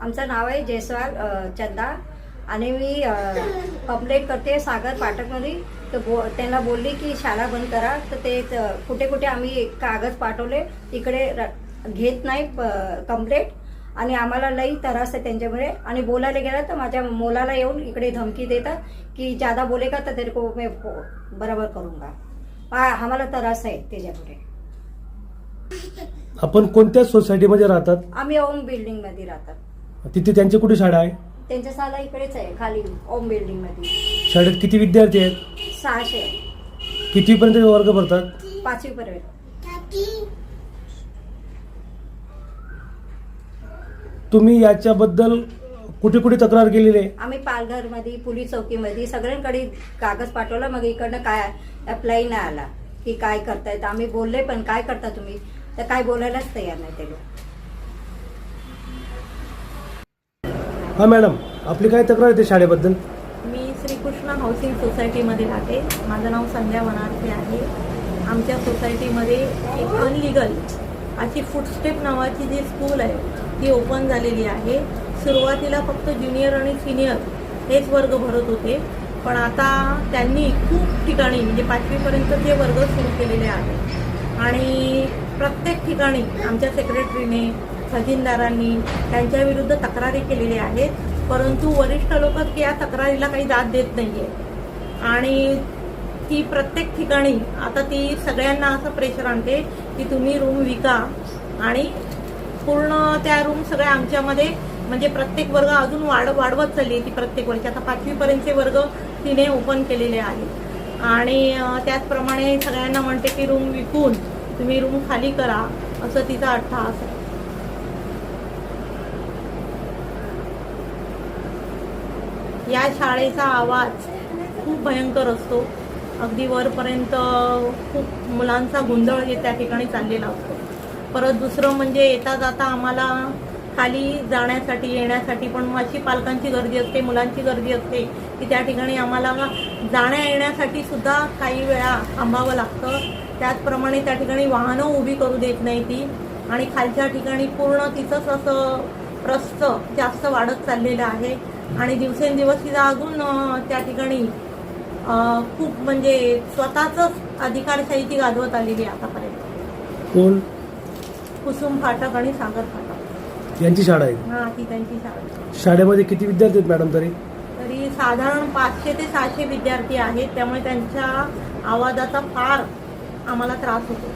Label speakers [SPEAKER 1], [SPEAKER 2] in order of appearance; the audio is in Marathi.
[SPEAKER 1] आमचं नाव आहे जयस्वाल चंदा. आणि मी कंप्लेंट करते सागर पाठकमध्ये तर बो त्यांना बोलली की शाळा बंद करा. तर ते कुठे कुठे आम्ही कागद पाठवले. तिकडे र- घेत नाही कंप्लेंट आणि आम्हाला लई त्रास आहे त्यांच्यामुळे. आणि बोलायला गेलं तर माझ्या मुलाला येऊन इकडे धमकी देतात की जादा बोलेगा तर तेरे को मैं बराबर करूंगा आम्हाला त्रास आहे त्याच्यामुळे.
[SPEAKER 2] आपण कोणत्या सोसायटीमध्ये राहतात?
[SPEAKER 1] आम्ही ओम बिल्डिंगमध्ये राहतात.
[SPEAKER 2] तिथे त्यांची कुठे शाळा आहे?
[SPEAKER 1] त्यांच्या शाळा इकडेच आहे खाली ओम बिल्डिंगमध्ये
[SPEAKER 2] शाळेत किती विद्यार्थी आहेत?
[SPEAKER 1] सहाशे.
[SPEAKER 2] कितवीपर्यंत वर्ग भरतात?
[SPEAKER 1] पाचवीपर्यंत.
[SPEAKER 2] तुम्ही याच्याबद्दल कुठे कुठे तक्रार केलेली आहे?
[SPEAKER 1] आम्ही पालघरमध्ये पोलीस चौकीमध्ये सगळ्यांकडे कागद पाठवला मग इकडनं काय अप्लाय नाही आला की काय करतायत. आम्ही बोलले पण काय करता तुम्ही? तर काय बोलायलाच तयार नाही ते लोक.
[SPEAKER 2] हा मॅडम आपली काय तक्रार आहे शाळेबद्दल?
[SPEAKER 3] मी श्रीकृष्ण हाऊसिंग सोसायटीमध्ये राहते. माझं नाव संध्या वनारसे आहे. आमच्या सोसायटीमध्ये एक अनलिगल अशी फुटस्टेप नावाची जी स्कूल आहे ती ओपन झालेली आहे. सुरुवातीला फक्त ज्युनियर आणि सिनियर हेच वर्ग भरत होते. पण आता त्यांनी खूप ठिकाणी म्हणजे पाचवीपर्यंत ते वर्ग सुरू केलेले आहेत. आणि प्रत्येक ठिकाणी आमच्या सेक्रेटरीने खजिनदारांनी त्यांच्याविरुद्ध तक्रारी केलेल्या आहेत. परंतु वरिष्ठ लोक या तक्रारीला काही दाद देत नाहीये. आणि ती प्रत्येक ठिकाणी आता ती सगळ्यांना असं प्रेशर आणते की तुम्ही रूम विका आणि पूर्ण त्या रूम सगळ्या आमच्यामध्ये म्हणजे प्रत्येक वर्ग अजून वाढ वाढवत चालली आहे ती प्रत्येक वर्षी. आता पाचवीपर्यंतचे वर्ग तिने ओपन केलेले आहेत. आणि त्याचप्रमाणे सगळ्यांना म्हणते की रूम विकून तुम्ही रूम खाली करा असं तिचा अठ्ठा असं या शाळेचा आवाज खूप भयंकर असतो. अगदी वरपर्यंत खूप मुलांचा गोंधळ हे त्या ठिकाणी चाललेला असतो. परत दुसरं म्हणजे येता जाता आम्हाला खाली जाण्यासाठी येण्यासाठी पण अशी पालकांची गर्दी असते मुलांची गर्दी असते की त्या ठिकाणी आम्हाला जाण्या येण्यासाठी सुद्धा काही वेळा थांबावं लागतं. त्याचप्रमाणे त्या ठिकाणी वाहनं उभी करू देत नाही ती आणि खालच्या ठिकाणी पूर्ण तिचंच असं रस्त जास्त वाढत चाललेलं आहे. आणि दिवसेंदिवस तिला अजून त्या ठिकाणी अं, खूप म्हणजे स्वतःच अधिकारशाही ती गाजवत आलेली आतापर्यंत.
[SPEAKER 2] कोण?
[SPEAKER 3] कुसुम फाटक आणि सागर फाटक.
[SPEAKER 2] यांची शाळा आहे.
[SPEAKER 3] हा ती त्यांची शाळा.
[SPEAKER 2] शाळेमध्ये किती विद्यार्थी आहेत मॅडम तरी?
[SPEAKER 3] तरी साधारण पाचशे ते सहाशे विद्यार्थी आहेत त्यामुळे त्यांच्या आवाजाचा फार आम्हाला त्रास होतो.